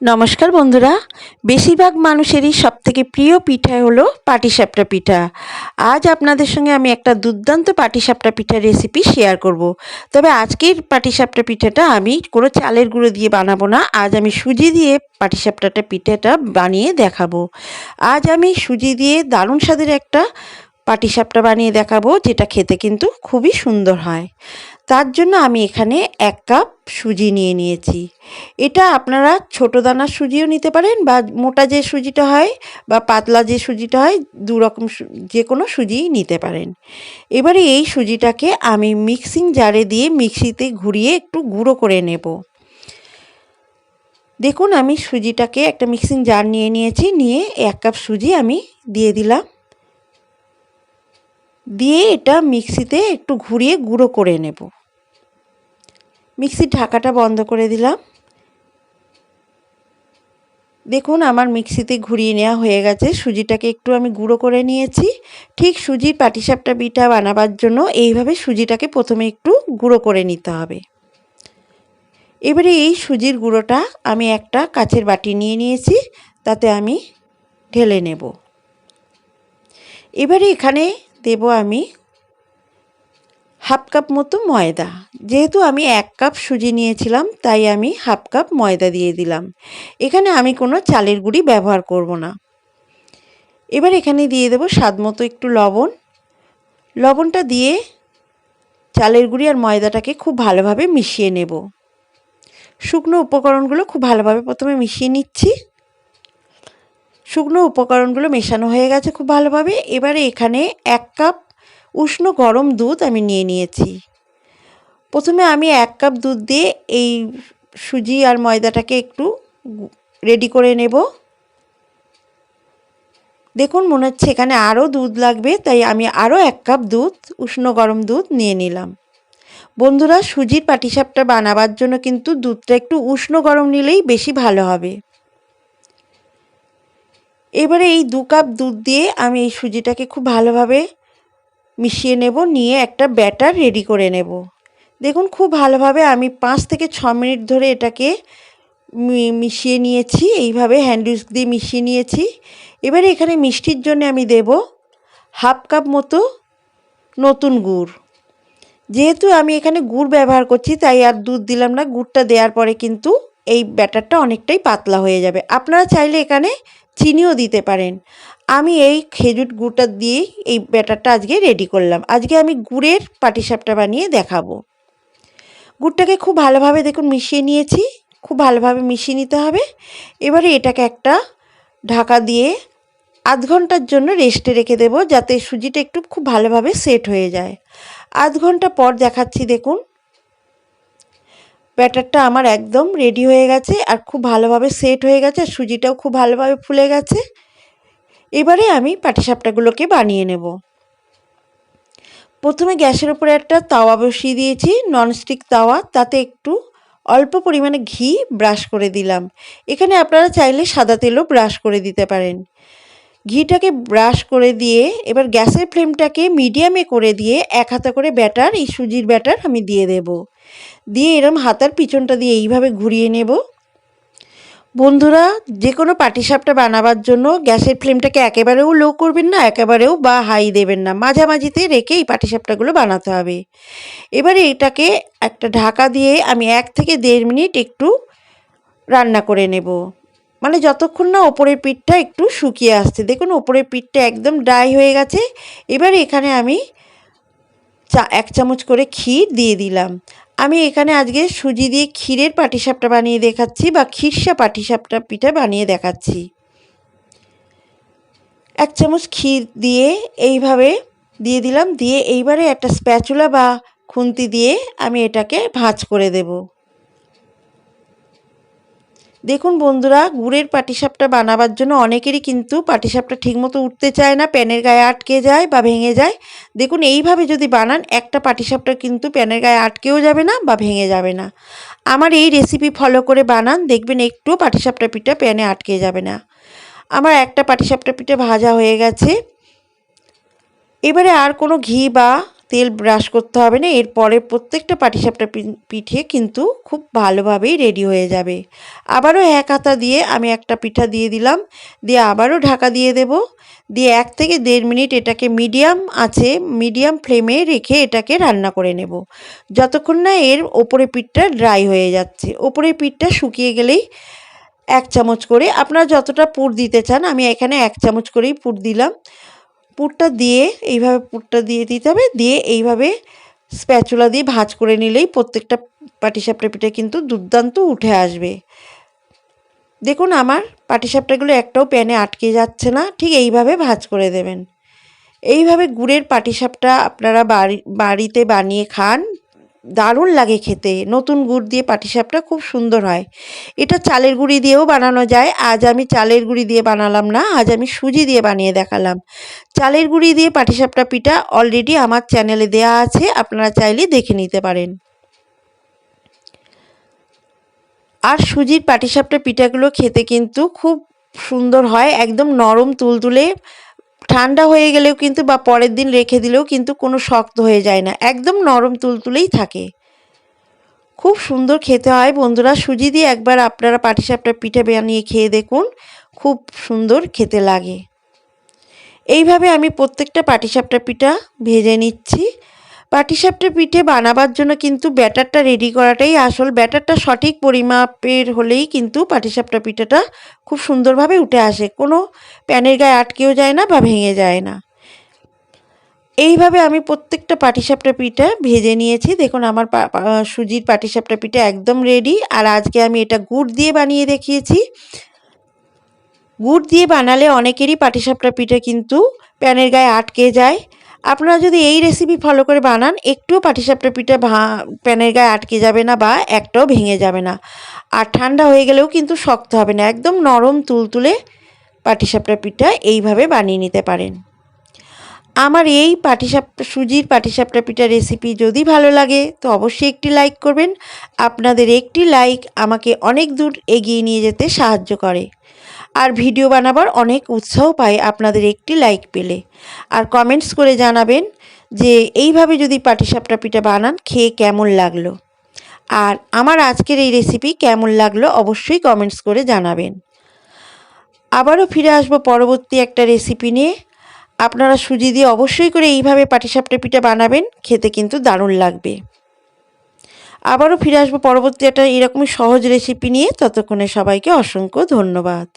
নমস্কার বন্ধুরা। বেশিরভাগ মানুষেরই সবথেকে প্রিয় পিঠা হলো পাটিসাপটা পিঠা। আজ আপনাদের সঙ্গে আমি একটা দুর্দান্ত পাটিসাপটা পিঠার রেসিপি শেয়ার করব। তবে আজকের পাটিসাপটা পিঠাটা আমি কোনো চালের গুঁড়ো দিয়ে বানাবো না। আজ আমি সুজি দিয়ে পাটিসাপটাটা পিঠাটা বানিয়ে দেখাবো। আজ আমি সুজি দিয়ে দারুণ স্বাদের একটা পাটিসাপটা বানিয়ে দেখাবো, যেটা খেতে কিন্তু খুবই সুন্দর হয়। তার জন্য আমি এখানে এক কাপ সুজি নিয়ে নিয়েছি। এটা আপনারা ছোটো দানার সুজিও নিতে পারেন বা মোটা যে সুজিটা হয় বা পাতলা যে সুজিটা হয়, দু রকম যে কোনো সুজিই নিতে পারেন। এবারে এই সুজিটাকে আমি মিক্সিং জারে দিয়ে মিক্সিতে ঘুরিয়ে একটু গুঁড়ো করে নেব। দেখুন আমি সুজিটাকে একটা মিক্সিং জার নিয়ে নিয়েছি, নিয়ে এক কাপ সুজি আমি দিয়ে দিলাম। দিয়ে এটা মিক্সিতে একটু ঘুরিয়ে গুঁড়ো করে নেব। মিক্সির ঢাকাটা বন্ধ করে দিলাম। দেখুন, আমার মিক্সিতে ঘুরিয়ে নেওয়া হয়ে গেছে। সুজিটাকে একটু আমি গুঁড়ো করে নিয়েছি। ঠিক সুজির পাটিসাপটা পিঠা বানাবার জন্য এইভাবে সুজিটাকে প্রথমে একটু গুঁড়ো করে নিতে হবে। এবারে এই সুজির গুঁড়োটা আমি একটা কাচের বাটি নিয়ে নিয়েছি, তাতে আমি ঢেলে নেব। এবারে এখানে দেব আমি হাফ কাপ মতো ময়দা। যেহেতু আমি এক কাপ সুজি নিয়েছিলাম, তাই আমি হাফ কাপ ময়দা দিয়ে দিলাম। এখানে আমি কোনো চালের গুঁড়ি ব্যবহার করব না। এবার এখানে দিয়ে দেবো স্বাদ মতো একটু লবণ। লবণটা দিয়ে চালের গুঁড়ি আর ময়দাটাকে খুব ভালোভাবে মিশিয়ে নেব। শুকনো উপকরণগুলো খুব ভালোভাবে প্রথমে মিশিয়ে নিচ্ছি। শুকনো উপকরণগুলো মেশানো হয়ে গেছে খুব ভালোভাবে। এবারে এখানে এক কাপ উষ্ণ গরম দুধ আমি নিয়ে নিয়েছি। প্রথমে আমি এক কাপ দুধ দিয়ে এই সুজি আর ময়দাটাকে একটু রেডি করে নেব। দেখুন, মনে হচ্ছে এখানে আরও দুধ লাগবে, তাই আমি আরও এক কাপ দুধ, উষ্ণ গরম দুধ নিয়ে নিলাম। বন্ধুরা, সুজির পাটিসাপটা বানাবার জন্য কিন্তু দুধটা একটু উষ্ণ গরম নিলেই বেশি ভালো হবে। এবারে এই দু কাপ দুধ দিয়ে আমি এই সুজিটাকে খুব ভালোভাবে মিশিয়ে নেব, নিয়ে একটা ব্যাটার রেডি করে নেব। দেখুন, খুব ভালোভাবে আমি পাঁচ থেকে ছ মিনিট ধরে এটাকে মিশিয়ে নিয়েছি, এইভাবে হ্যান্ড দিয়ে মিশিয়ে নিয়েছি। এবারে এখানে মিষ্টির জন্য আমি দেব হাফ কাপ মতো নতুন গুড়। যেহেতু আমি এখানে গুড় ব্যবহার করছি, তাই আর দুধ দিলাম না, গুড়টা দেওয়ার পরে কিন্তু এই ব্যাটারটা অনেকটাই পাতলা হয়ে যাবে। আপনারা চাইলে এখানে চিনিও দিতে পারেন। আমি এই খেজুর গুড়টা দিয়েই এই ব্যাটারটা আজকে রেডি করলাম। আজকে আমি গুড়ের পাটিসাপটা বানিয়ে দেখাবো। গুড়টাকে খুব ভালোভাবে দেখুন মিশিয়ে নিয়েছি। খুব ভালোভাবে মিশিয়ে নিতে হবে। এবারে এটাকে একটা ঢাকা দিয়ে আধ ঘণ্টার জন্য রেস্টে রেখে দেব যাতে সুজিটা একটু খুব ভালোভাবে সেট হয়ে যায়। আধ ঘণ্টা পর দেখাচ্ছি দেখুন। ব্যাটারটা আমার একদম রেডি হয়ে গেছে আর খুব ভালোভাবে সেট হয়ে গেছে, আর সুজিটাও খুব ভালোভাবে ফুলে গেছে। এবারে আমি পাটিসাপটাগুলোকে বানিয়ে নেব। প্রথমে গ্যাসের উপরে একটা তাওয়া বসিয়ে দিয়েছি ননস্টিক তাওয়া, তাতে একটু অল্প পরিমাণে ঘি ব্রাশ করে দিলাম। এখানে আপনারা চাইলে সাদা তেলও ব্রাশ করে দিতে পারেন। ঘিটাকে ব্রাশ করে দিয়ে, এবার গ্যাসের ফ্লেমটাকে মিডিয়ামে করে দিয়ে এক হাতা করে ব্যাটার, এই সুজির ব্যাটার আমি দিয়ে দেব। দিয়ে এরম হাতার পিছনটা দিয়ে এইভাবে ঘুরিয়ে নেব। বন্ধুরা যে কোনো পাটিসাপটা বানাবার জন্য গ্যাসের ফ্লেমটাকে একেবারেও লো করবেন না, একেবারেও বা হাই দেবেন না। মাঝামাঝিতে রেখে এই পাটিসাপটাগুলো বানাতে হবে। এবারে এটাকে একটা ঢাকা দিয়ে আমি এক থেকে দেড় মিনিট একটু রান্না করে নেব। মানে যতক্ষণ না ওপরের পিঠটা একটু শুকিয়ে আসছে। দেখুন, ওপরের পিঠটা একদম ড্রাই হয়ে গেছে। এবার এখানে আমি চা, এক চামচ করে ক্ষীর দিয়ে দিলাম। আমি এখানে আজকে সুজি দিয়ে ক্ষীরের পাটিসাপটা বানিয়ে দেখাচ্ছি বা ক্ষীরসা পাটিসাপটা পিঠা বানিয়ে দেখাচ্ছি। এক চামচ ক্ষীর দিয়ে এইভাবে দিয়ে দিলাম। দিয়ে এইবারে একটা স্প্যাচুলা বা খুন্তি দিয়ে আমি এটাকে ভাঁজ করে দেবো। দেখুন বন্ধুরা, গুড়ের পাটিসাপটা বানাবার জন্য অনেকেরই কিন্তু পাটিসাপটা ঠিকমতো উঠতে চায় না, প্যানের গায়ে আটকে যায় বা ভেঙে যায়। দেখুন, এইভাবে যদি বানান, একটা পাটিসাপটা কিন্তু প্যানের গায়ে আটকেও যাবে না বা ভেঙে যাবে না। আমার এই রেসিপি ফলো করে বানান, দেখবেন একটু পাটিসাপটা পিঠা প্যানে আটকে যাবে না। আমার একটা পাটিসাপটা পিঠে ভাজা হয়ে গেছে। এবারে আর কোনো ঘি বা তেল ব্রাশ করতে হবে না, এরপরে প্রত্যেকটা পাটিসাপটা পিঠে কিন্তু খুব ভালোভাবেই রেডি হয়ে যাবে। আবারও এক হাতা দিয়ে আমি একটা পিঠা দিয়ে দিলাম, দিয়ে আবারও ঢাকা দিয়ে দেব। দিয়ে এক থেকে দেড় মিনিট এটাকে মিডিয়াম আছে মিডিয়াম ফ্লেমে রেখে এটাকে রান্না করে নেব। যতক্ষণ না এর ওপরে পিঠটা ড্রাই হয়ে যাচ্ছে। ওপরের পিঠটা শুকিয়ে গেলেই এক চামচ করে, আপনারা যতটা পুর দিতে চান, আমি এখানে এক চামচ করেই পুর দিলাম। পুরটা দিয়ে এইভাবে পুরটা দিয়ে দিতে হবে। দিয়ে এইভাবে স্প্যাচুলা দিয়ে ভাজ করে নিলেই প্রত্যেকটা পাটিসাপটা পিঠে কিন্তু দুর্দান্ত উঠে আসবে। দেখুন আমার পাটিসাপটাগুলো একটাও প্যানে আটকে যাচ্ছে না, ঠিক এইভাবে ভাজ করে দেবেন। এইভাবে গুড়ের পাটিসাপটা আপনারা বাড়ি, বাড়িতে বানিয়ে খান দারুণ লাগে খেতে। নতুন গুড় দিয়ে পাটিসাপটা খুব সুন্দর হয়। এটা চালের গুঁড়ি দিয়েও বানানো যায়। আজ আমি চালের গুঁড়ি দিয়ে বানালাম না, আজ আমি সুজি দিয়ে বানিয়ে দেখালাম। চালের গুঁড়ি দিয়ে পাটিসাপটা পিঠা অলরেডি আমার চ্যানেলে দেয়া আছে, আপনারা চাইলে দেখে নিতে পারেন। আর সুজির পাটিসাপটা পিঠাগুলো খেতে কিন্তু খুব সুন্দর হয়, একদম নরম তুলতুলে ঠান্ডা হয়ে গেলেও কিন্তু বা পরের দিন রেখে দিলেও কিন্তু কোনো শক্ত হয়ে যায় না। একদম নরম তুলতুলেই থাকে। খুব সুন্দর খেতে হয় বন্ধুরা। সুজি দিয়ে একবার আপনারা পাটিসাপটা পিঠে বানিয়ে খেয়ে দেখুন। খুব সুন্দর খেতে লাগে। এইভাবে আমি প্রত্যেকটা পাটিসাপটা পিঠা ভেজে নিচ্ছি। পাটিসাপটা পিঠে বানাবার জন্য কিন্তু ব্যাটারটা রেডি করাটাই আসল। ব্যাটারটা সঠিক পরিমাপের হলেই কিন্তু পাটিসাপটা পিঠাটা খুব সুন্দরভাবে উঠে আসে। কোনো প্যানের গায়ে আটকেও যায় না বা ভেঙে যায় না। এইভাবে আমি প্রত্যেকটা পাটিসাপটা পিঠা ভেজে নিয়েছি। দেখুন, আমার সুজির পাটিসাপটা পিঠা একদম রেডি আর আজকে আমি এটা গুড় দিয়ে বানিয়ে দেখিয়েছি। গুড় দিয়ে বানালে অনেকেরই পাটিসাপটা পিঠা কিন্তু প্যানের গায়ে আটকে যায়। আপনারা যদি এই রেসিপি ফলো করে বানান, একটুও পাটিসাপটা পিঠা ভা, প্যানের গায়ে আটকে যাবে না বা একটাও ভেঙে যাবে না। আর ঠান্ডা হয়ে গেলেও কিন্তু শক্ত হবে না, একদম নরম তুলতুলে পাটিসাপটা পিঠা এইভাবে বানিয়ে নিতে পারেন। আমার এই পাটিসাপটা, সুজির পাটিসাপটা পিঠা রেসিপি যদি ভালো লাগে, তো অবশ্যই একটি লাইক করবেন। আপনাদের একটি লাইক আমাকে অনেক দূর এগিয়ে নিয়ে যেতে সাহায্য করে। আর ভিডিও বানাবার অনেক উৎসাহ পাই আপনাদের একটি লাইক পেলে। আর কমেন্টস করে জানাবেন যে এইভাবে যদি পাটিসাপটা পিঠা বানান, খেয়ে কেমন লাগল? আর আমার আজকের এই রেসিপি কেমন লাগল অবশ্যই কমেন্টস করে জানাবেন। আবারও ফিরে আসব পরবর্তী একটা রেসিপি নিয়ে। আপনারা সুজি দিয়ে অবশ্যই করে এইভাবে পাটিসাপটা পিঠা বানাবেন, খেতে কিন্তু দারুণ লাগবে। আবারও ফিরে আসব পরবর্তী একটা এরকমই সহজ রেসিপি নিয়ে। ততক্ষণে সবাইকে অসংখ্য ধন্যবাদ।